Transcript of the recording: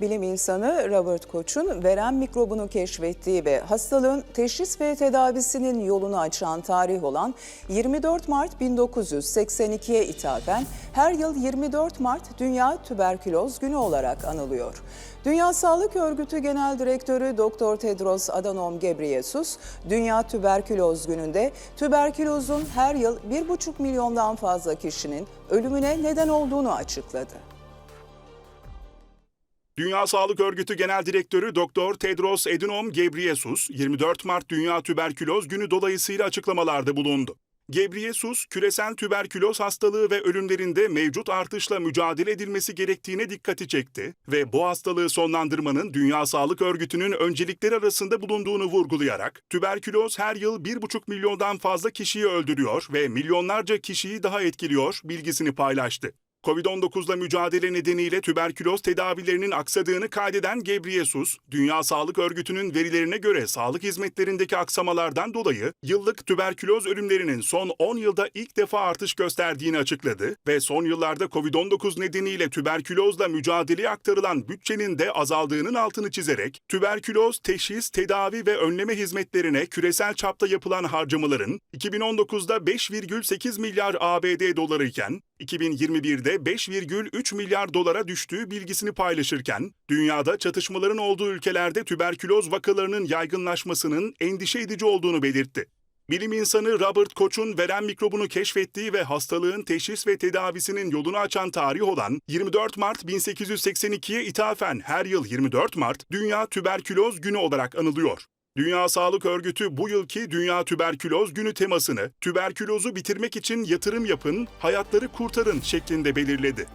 Bilim insanı Robert Koch'un verem mikrobunu keşfettiği ve hastalığın teşhis ve tedavisinin yolunu açan tarih olan 24 Mart 1982'ye ithafen her yıl 24 Mart Dünya Tüberküloz Günü olarak anılıyor. Dünya Sağlık Örgütü Genel Direktörü Dr. Tedros Adhanom Ghebreyesus, Dünya Tüberküloz Günü'nde tüberkülozun her yıl 1,5 milyondan fazla kişinin ölümüne neden olduğunu açıkladı. Dünya Sağlık Örgütü Genel Direktörü Dr. Tedros Adhanom Ghebreyesus 24 Mart Dünya Tüberküloz Günü dolayısıyla açıklamalarda bulundu. Ghebreyesus, küresel tüberküloz hastalığı ve ölümlerinde mevcut artışla mücadele edilmesi gerektiğine dikkati çekti ve bu hastalığı sonlandırmanın Dünya Sağlık Örgütü'nün öncelikleri arasında bulunduğunu vurgulayarak, tüberküloz her yıl 1,5 milyondan fazla kişiyi öldürüyor ve milyonlarca kişiyi daha etkiliyor bilgisini paylaştı. Covid-19'la mücadele nedeniyle tüberküloz tedavilerinin aksadığını kaydeden Ghebreyesus, Dünya Sağlık Örgütü'nün verilerine göre sağlık hizmetlerindeki aksamalardan dolayı yıllık tüberküloz ölümlerinin son 10 yılda ilk defa artış gösterdiğini açıkladı ve son yıllarda Covid-19 nedeniyle tüberkülozla mücadeleye aktarılan bütçenin de azaldığının altını çizerek, tüberküloz teşhis, tedavi ve önleme hizmetlerine küresel çapta yapılan harcamaların 2019'da 5,8 milyar ABD doları iken 2021'de 5,3 milyar dolara düştüğü bilgisini paylaşırken, dünyada çatışmaların olduğu ülkelerde tüberküloz vakalarının yaygınlaşmasının endişe edici olduğunu belirtti. Bilim insanı Robert Koch'un verem mikrobunu keşfettiği ve hastalığın teşhis ve tedavisinin yolunu açan tarih olan 24 Mart 1882'ye ithafen her yıl 24 Mart Dünya Tüberküloz Günü olarak anılıyor. Dünya Sağlık Örgütü bu yılki Dünya Tüberküloz Günü temasını tüberkülozu bitirmek için yatırım yapın, hayatları kurtarın şeklinde belirledi.